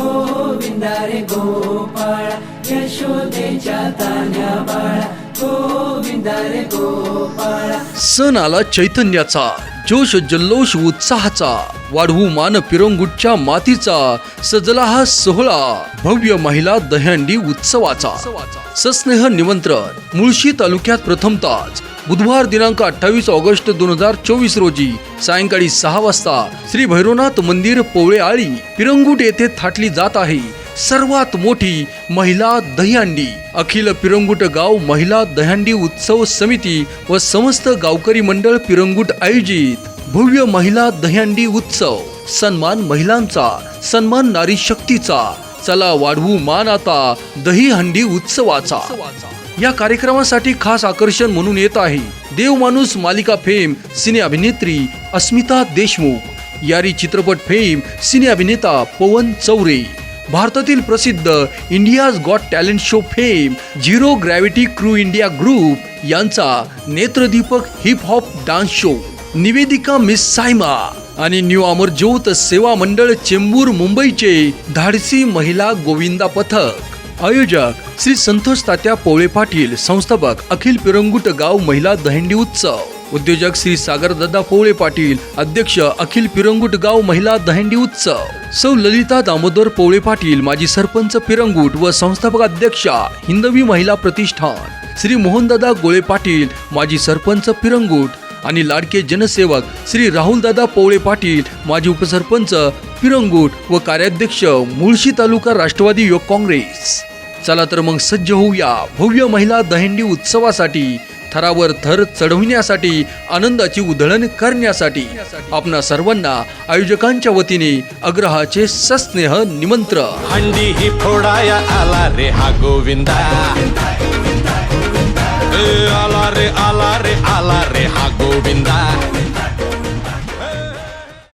गोविंदा रे गोपाळ यशोदेच्या तान्या बाळा. गोविंदा रे सण आला चैतन्याचा जोश जल्लोष उत्साहाचा वाढवू मान पिरंगुटच्या मातीचा सजला हा सोहळा भव्य महिला दहंडी उत्सवाचा. सस्नेह निमंत्रण मुळशी तालुक्यात प्रथमताच बुधवार दिनांक अठ्ठावीस ऑगस्ट दोन हजार चोवीस रोजी सायंकाळी सहा वाजता श्री भैरवनाथ मंदिर पोवळे आळी पिरंगुट येथे थाटली जात आहे. सर्वात मोठी महिला दहीहंडी अखिल पिरंगुट गाव महिला दहीहंडी उत्सव समिती व समस्त गावकरी मंडळ पिरंगुट आयोजित. भव्य महिला दहीहंडी उत्सव. सन्मान महिलांचा सन्मान नारी शक्तीचा. चला वाढवू मान आता दहीहंडी उत्सवाचा. या कार्यक्रमासाठी खास आकर्षण म्हणून येत आहे देव माणूस मालिका फेम सिने अभिनेत्री अस्मिता देशमुख. यारी चित्रपट फेम सिने अभिनेता पवन चौरे. भारतातील प्रसिद्ध India's got talent show fame zero gravity crew India group यांचा नेत्रदीपक हिप हॉप डान्स शो निवेदिका मिस सायमा आणि न्यू अमरज्योत सेवा मंडळ चेंबूर मुंबईचे धाडसी महिला गोविंदा पथक. आयोजक श्री संतोष तात्या पोळे पाटील संस्थापक अखिल पिरंगुट गाव महिला दहंडी उत्सव. उद्योजक श्री सागरदादा पोळे पाटील अध्यक्ष अखिल पिरंगुट गाव महिला दहंडी उत्सव. सौ ललिता दामोदर पोळे पाटील माजी सरपंच पिरंगुट व संस्थापक अध्यक्षा हिंदवी महिला प्रतिष्ठान. श्री मोहनदादा गोळे पाटील माजी सरपंच पिरंगुट आणि लाडके जनसेवक श्री राहुलदादा पोळे पाटील माजी उपसरपंच पिरंगुट व कार्याध्यक्ष मुळशी तालुका राष्ट्रवादी युवक काँग्रेस. चला तर मग सज्ज होऊया भव्य महिला दहिंडी उत्सवासाठी थरावर थर चढविण्यासाठी आनंदाची उधळण करण्यासाठी. आपणा सर्वांना आयोजकांच्या वतीने अग्रहाचे सस्नेह निमंत्र. हंडी ही फोडाया आला रे हा गोविंदा. आला रे आला रे आला रे हा गोविंदा.